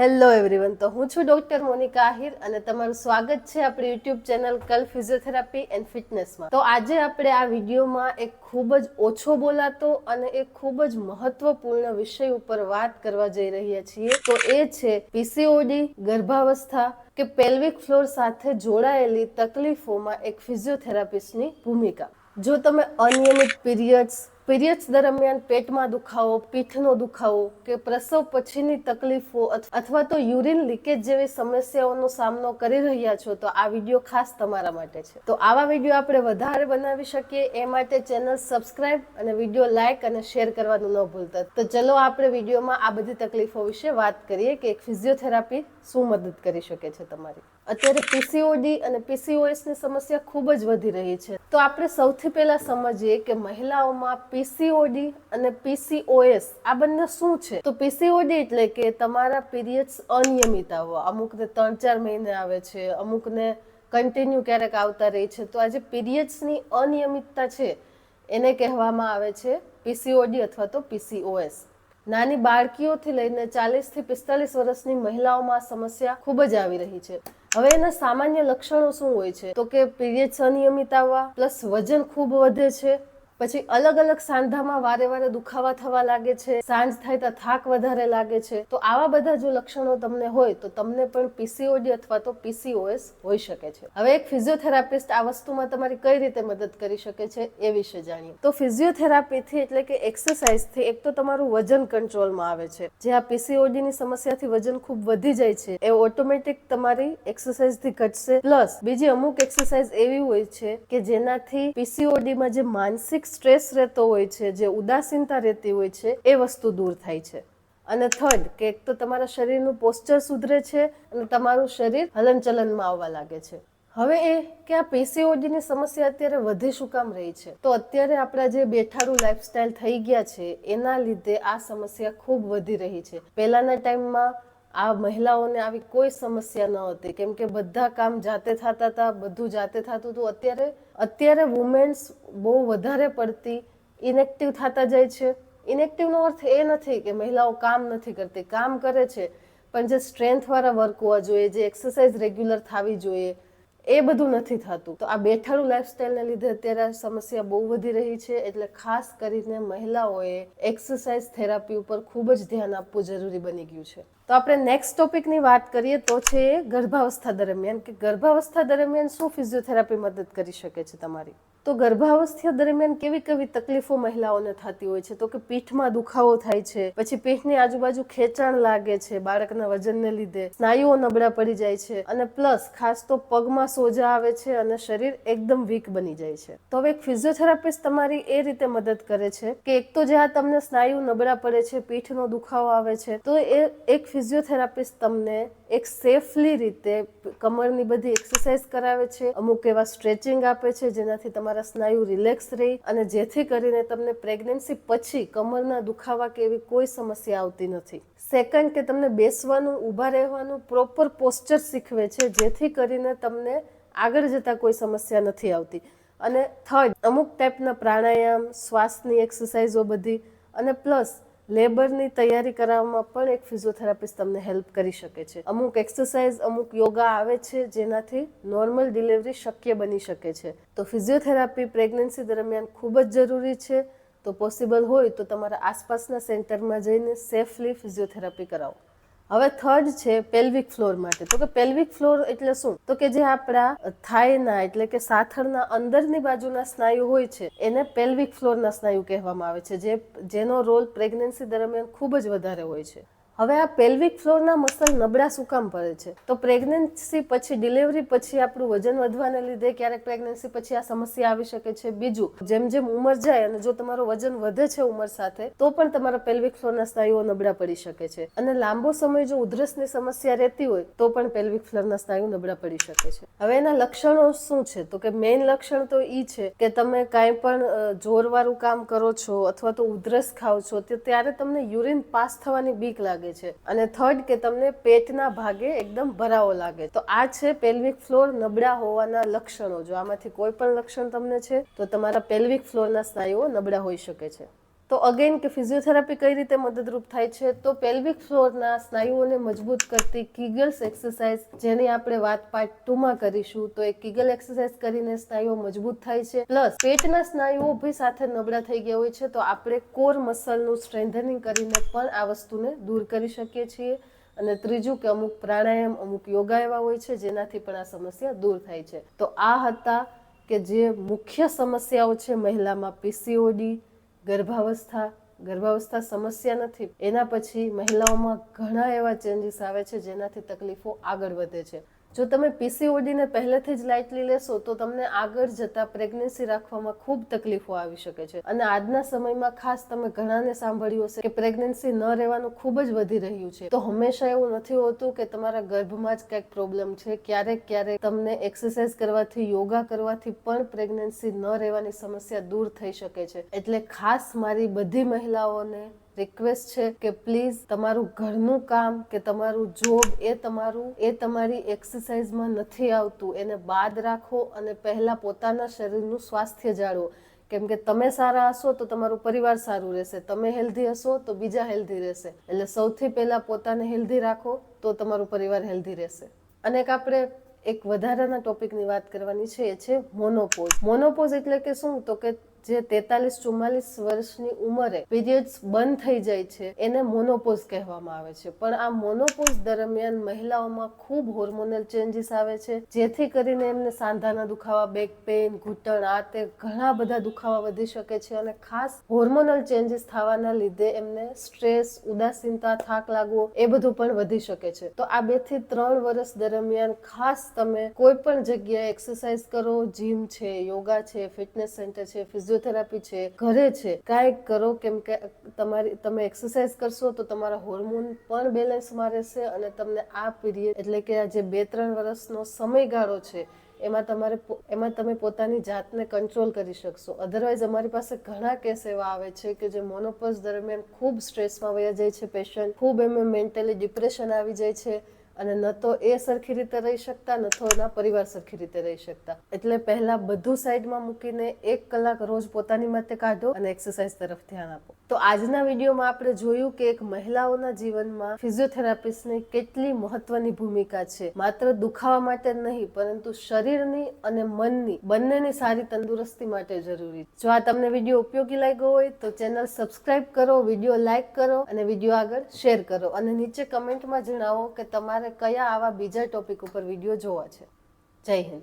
Hello everyone તો હું છું ડોક્ટર મોનિકા આહિર અને તમારું સ્વાગત છે આપણી યુટ્યુબ ચેનલ કલ ફિઝિયોથેરાપી એન્ડ ફિટનેસમાં તો આજે આપણે આ વિડીયોમાં એક ખૂબ જ ઓછો બોલાતો અને એક ખૂબ જ મહત્વપૂર્ણ વિષય ઉપર વાત કરવા જઈ રહ્યા છીએ. તો એ છે પીસીઓડી ગર્ભાવસ્થા કે પેલ્વિક ફ્લોર સાથે જોડાયેલી તકલીફોમાં એક ફિઝિયોથેરાપિસ્ટની ભૂમિકા. જો તમે અનિયમિત પીરિયડ્સ પીરિયડ્સ દરમિયાન પેટમાં દુખાવો, પીઠનો દુખાવો કે પ્રસવ પછીની તકલીફો અથવા તો યુરિન લીકેજ જેવી સમસ્યાઓનો સામનો કરી રહ્યા છો, તો આ વીડિયો ખાસ તમારા માટે છે. તો આવા વીડિયો આપણે વધારે બનાવી શકીએ એ માટે ચેનલ સબસ્ક્રાઇબ અને વીડિયો લાઇક અને શેર કરવાનું ન ભૂલતા. તો ચલો આપણે વિડીયોમાં આ બધી તકલીફો વિશે વાત કરીએ કે એક ફિઝિયોથેરાપી શું મદદ કરી શકે છે તમારી? અત્યારે પીસીઓડી અને પીસીઓએસની સમસ્યા ખૂબ જ વધી રહી છે. તો આપણે સૌથી પહેલા સમજીએ કે મહિલાઓમાં પીસીઓડી અને પીસીઓએસ આ બંને શું છે? તો પીસીઓડી એટલે કે તમારા પીરિયડ્સ અનિયમિત આવો. અમુકને ત્રણ ચાર મહિને આવે છે, અમુકને કન્ટિન્યુ ક્યારેક આવતા રહે છે. તો આ જે પીરિયડ્સની અનિયમિતતા છે, એને કહેવામાં આવે છે પીસીઓડી અથવા તો પીસીઓએસ નાની બાળકીઓથી લઈને ચાલીસથી પિસ્તાલીસ વર્ષની મહિલાઓમાં સમસ્યા ખૂબ જ આવી રહી છે. હવે એના સામાન્ય લક્ષણો શું હોય છે? તો કે પીરિયડ્સ અનિયમિત આવવા, પ્લસ વજન ખૂબ વધે છે પછી અલગ અલગ સાંધામાં વારે વારે દુખાવા થવા લાગે છે, સાંજ થાય તો થાક વધારે લાગે છે. તો આવા બધા જો લક્ષણો તમને હોય તો તમને પણ પીસીઓડી અથવા તો પીસીઓએસ હોઈ શકે છે. હવે એક ફિઝિયોથેરાપિસ્ટ આ વસ્તુમાં તમારી કઈ રીતે મદદ કરી શકે છે એ વિશે જાણીએ. તો ફિઝિયોથેરાપીથી એટલે કે એક્સરસાઇઝથી એક તો તમારું વજન કંટ્રોલમાં આવે છે. જે આ પીસીઓડીની સમસ્યાથી વજન ખૂબ વધી જાય છે, એ ઓટોમેટિક તમારી એક્સરસાઇઝથી ઘટશે. પ્લસ બીજી અમુક એક્સરસાઇઝ એવી હોય છે કે જેનાથી પીસીઓડીમાં જે માનસિક સ્ટ્રેસ રહેતો હોય છે, જે ઉદાસીનતા રહેતી હોય છે, એ વસ્તુ દૂર થાય છે. અને થર્ડ કે એક તો તમારા શરીરનું પોસ્ચર સુધરે છે અને તમારું શરીર હલનચલનમાં આવવા લાગે છે. હવે એ કે આ પીસીઓડીની સમસ્યા અત્યારે વધી શું કામ રહી છે? તો અત્યારે આપણા જે બેઠાડું લાઈફસ્ટાઈલ થઈ ગયા છે, એના લીધે આ સમસ્યા ખૂબ વધી રહી છે. પહેલાના ટાઈમમાં આ મહિલાઓને આવી કોઈ સમસ્યા ન હતી. કેમ કે બધા કામ જાતે થતા હતા, બધું જાતે થતું હતું. અત્યારે અત્યારે વુમેન્સ બહુ વધારે પડતી ઇનેક્ટિવ થતા જાય છે. ઇનેક્ટિવનો અર્થ એ નથી કે મહિલાઓ કામ નથી કરતી. કામ કરે છે, પણ જે સ્ટ્રેન્થવાળા વર્ક હોવા જોઈએ, જે એક્સરસાઇઝ રેગ્યુલર થવી જોઈએ એ બધું નથી થતું. તો આ બેઠાડું લાઈફસ્ટાઈલને લીધે અત્યારે સમસ્યા બહુ વધી રહી છે. એટલે ખાસ કરીને મહિલાઓએ એક્સરસાઇઝ થેરાપી ઉપર ખૂબ જ ધ્યાન આપવું જરૂરી બની ગયું છે. તો આપણે નેક્સ્ટ ટોપિકની વાત કરીએ તો છે ગર્ભાવસ્થા દરમિયાન. કે ગર્ભાવસ્થા દરમિયાન શું ફિઝિયોથેરાપી મદદ કરી શકે છે તમારી? તો ગર્ભાવસ્થા દરમિયાન કેવી કેવી તકલીફો મહિલાઓને થતી હોય છે? તો કે પીઠમાં દુખાવો થાય છે, પછી પીઠની આજુબાજુ ખેંચાણ લાગે છે, બાળકના વજનને લીધે સ્નાયુઓ નબળા પડી જાય છે અને પ્લસ ખાસ તો પગમાં સોજા આવે છે અને શરીર એકદમ વીક બની જાય છે. તો હવે એક ફિઝિયોથેરાપિસ્ટ તમારી એ રીતે મદદ કરે છે કે એક તો જ્યાં તમને સ્નાયુ નબળા પડે છે, પીઠનો દુખાવો આવે છે, તો એ એક ફિઝિયોથેરાપિસ્ટ તમને એક સેફલી રીતે કમરની બધી એક્સરસાઇઝ કરાવે છે, અમુક એવા સ્ટ્રેચિંગ આપે છે, જેનાથી તમારા સ્નાયુ રિલેક્સ રહે અને જેથી કરીને તમને પ્રેગ્નન્સી પછી કમરના દુખાવા કે એવી કોઈ સમસ્યા આવતી નથી. સેકન્ડ કે તમને બેસવાનું, ઊભા રહેવાનું પ્રોપર પોસ્ચર શીખવે છે, જેથી કરીને તમને આગળ જતાં કોઈ સમસ્યા નથી આવતી. અને થર્ડ અમુક ટાઈપના પ્રાણાયામ, શ્વાસની એક્સરસાઇઝો બધી. અને પ્લસ લેબરની તૈયારી કરાવવામાં પણ એક ફિઝિયોથેરાપિસ્ટ તમને હેલ્પ કરી શકે છે. અમુક એક્સરસાઇઝ, અમુક યોગા આવે છે જેનાથી નોર્મલ ડિલિવરી શક્ય બની શકે છે. તો ફિઝિયોથેરાપી પ્રેગ્નન્સી દરમિયાન ખૂબ જ જરૂરી છે. તો પોસિબલ હોય તો તમારા આસપાસના સેન્ટરમાં જઈને સેફલી ફિઝિયોથેરાપી કરાવો. હવે થર્ડ છે પેલ્વિક ફ્લોર માટે. તો કે પેલ્વિક ફ્લોર એટલે શું? તો કે જે આપણા થાયના એટલે કે સાથળના અંદરની બાજુના સ્નાયુ હોય છે, એને પેલ્વિક ફ્લોરના સ્નાયુ કહેવામાં આવે છે, જે, જેનો રોલ પ્રેગ્નન્સી દરમિયાન ખૂબ જ વધારે હોય છે. હવે આ પેલ્વિક ફ્લોરના મસલ નબળા શું કામ પડે છે? તો પ્રેગ્નન્સી પછી ડિલિવરી પછી આપણું વજન વધવાને લીધે ક્યારેક પ્રેગ્નન્સી પછી આ સમસ્યા આવી શકે છે. બીજું, જેમ જેમ ઉંમર જાય અને જો તમારું વજન વધે છે ઉંમર સાથે, તો પણ તમારા પેલ્વિક ફ્લોરના સ્નાયુઓ નબળા પડી શકે છે. અને લાંબો સમય જો ઉધરસની સમસ્યા રહેતી હોય, તો પણ પેલ્વિક ફ્લોરના સ્નાયુ નબળા પડી શકે છે. હવે એના લક્ષણો શું છે? તો કે મેઇન લક્ષણ તો ઈ છે કે તમે કાંઈ પણ જોરવાળું કામ કરો છો અથવા તો ઉધરસ ખાઓ છો, તો ત્યારે તમને યુરિન પાસ થવાની બીક લાગે છે. અને થર્ડ કે તમને પેટના ભાગે એકદમ ભરાવો લાગે. તો આ છે પેલ્વિક ફ્લોર નબળા હોવાના લક્ષણો. જો આમાંથી કોઈ પણ લક્ષણ તમને છે, તો તમારા પેલ્વિક ફ્લોરના સ્નાયુઓ નબળા હોઈ શકે છે. તો અગેન કે ફિઝિયોથેરાપી કઈ રીતે મદદરૂપ થાય છે? તો પેલ્વિક ફ્લોરના સ્નાયુઓને મજબૂત કરતી કિગલ્સ એક્સરસાઇઝ જેની આપણે વાત પાર્ટ ટુમાં કરીશું, તો એ કિગલ એક્સરસાઇઝ કરીને સ્નાયુઓ મજબૂત થાય છે. પ્લસ પેટના સ્નાયુઓ બી સાથે નબળા થઈ ગયા હોય છે, તો આપણે કોર મસલનું સ્ટ્રેન્થનિંગ કરીને પણ આ વસ્તુને દૂર કરી શકીએ છીએ. અને ત્રીજું કે અમુક પ્રાણાયામ, અમુક યોગા એવા હોય છે, જેનાથી પણ આ સમસ્યા દૂર થાય છે. તો આ હતા કે જે મુખ્ય સમસ્યાઓ છે મહિલામાં પીસીઓડી ગર્ભાવસ્થા ગર્ભાવસ્થા સમસ્યા નથી. એના પછી મહિલાઓમાં ઘણા એવા ચેન્જીસ આવે છે જેનાથી તકલીફો આગળ વધે છે. જો તમે પીસીઓડીને પહેલેથી જ લાઇટલી લેશો, તો તમને આગળ જતા પ્રેગ્નન્સી રાખવામાં ખૂબ તકલીફો આવી શકે છે. અને આજના સમયમાં ખાસ તમે ઘણાને સાંભળ્યું હશે કે પ્રેગ્નન્સી ન રહેવાનું ખૂબ જ વધી રહ્યું છે. તો હંમેશા એવું નથી હોતું કે તમારા ગર્ભમાં જ કંઈક પ્રોબ્લેમ છે. ક્યારેક ક્યારેક તમને એક્સરસાઇઝ કરવાથી યોગા કરવાથી પણ પ્રેગ્નન્સી ન રહેવાની સમસ્યા દૂર થઈ શકે છે. એટલે ખાસ મારી બધી મહિલાઓને રિક્વેસ્ટ છે કે પ્લીઝ તમારું ઘરનું કામ કે તમારું જોબ એ તમારું, એ તમારી એક્સરસાઇઝમાં નથી આવતું. એને બાદ રાખો અને પહેલાં પોતાના શરીરનું સ્વાસ્થ્ય જાળવો. કેમ કે તમે સારા હશો તો તમારું પરિવાર સારું રહેશે. તમે હેલ્ધી હશો તો બીજા હેલ્ધી રહેશે. એટલે સૌથી પહેલાં પોતાને હેલ્ધી રાખો તો તમારું પરિવાર હેલ્ધી રહેશે. અને એક આપણે એક વધારાના ટોપિકની વાત કરવાની છે, એ છે મોનોપોઝ. મોનોપોઝ એટલે કે શું? તો કે જે તેતાલીસ ચુમ્માલીસ વર્ષની ઉંમરે પીરિયડ્સ બંધ થઈ જાય છે, એને મોનોપોઝ કહેવામાં આવે છે. પણ આ મોનોપોઝ દરમિયાન મહિલાઓમાં ખૂબ હોર્મોનલ ચેન્જીસ આવે છે, જેથી કરીને એમને સાંધાના દુખાવા બેક પેઇન ઘૂંટણ આ તે ઘણા બધા દુખાવા વધી શકે છે અને ખાસ હોર્મોનલ ચેન્જીસ થવાના લીધે એમને સ્ટ્રેસ ઉદાસીનતા, થાક લાગવો એ બધું પણ વધી શકે છે. તો આ બેથી ત્રણ વર્ષ દરમિયાન ખાસ તમે કોઈ પણ જગ્યાએ એક્સરસાઇઝ કરો જીમ છે યોગા છે ફિટનેસ સેન્ટર છે ફિઝિયોથેરાપી છે, ઘરે છે, કાંઈક કરો કેમ કે તમારી, તમે એક્સરસાઇઝ કરશો તો તમારા હોર્મોન પણ બેલેન્સમાં રહેશે અને તમને આ પીરિયડ એટલે કે આ જે બે ત્રણ વર્ષનો સમયગાળો છે, એમાં તમારે એમાં તમે પોતાની જાતને કંટ્રોલ કરી શકશો. અધરવાઇઝ અમારી પાસે ઘણા કેસ એવા આવે છે કે જે મોનોપોઝ દરમિયાન ખૂબ સ્ટ્રેસમાં વયા જાય છે, પેશન્ટ ખૂબ એમને મેન્ટલી ડિપ્રેશન આવી જાય છે અને ન તો એ સરખી રીતે રહી શકતા, ન તો એના પરિવાર સરખી રીતે રહી શકતા. એટલે પહેલા બધું સાઈડમાં મૂકીને એક કલાક રોજ પોતાની માટે કાઢો અને એક્સરસાઇઝ તરફ ધ્યાન આપો. તો આજના વિડીયોમાં આપણે જોયું કે એક મહિલાઓના જીવનમાં ફિઝિયોથેરાપિસ્ટની કેટલી મહત્વની ભૂમિકા છે. માત્ર દુખાવા માટે નહીં, પરંતુ શરીરની અને મનની બંનેની સારી તંદુરસ્તી માટે જરૂરી. જો આ તમને વીડિયો ઉપયોગી લાગ્યો હોય, તો ચેનલ સબસ્ક્રાઇબ કરો, વીડિયો લાઈક કરો અને વીડિયો આગળ શેર કરો. અને નીચે કમેન્ટમાં જણાવો કે તમારે કયા આવા બીજા ટોપિક ઉપર વીડિયો જોવા છે. જય હિન્દ.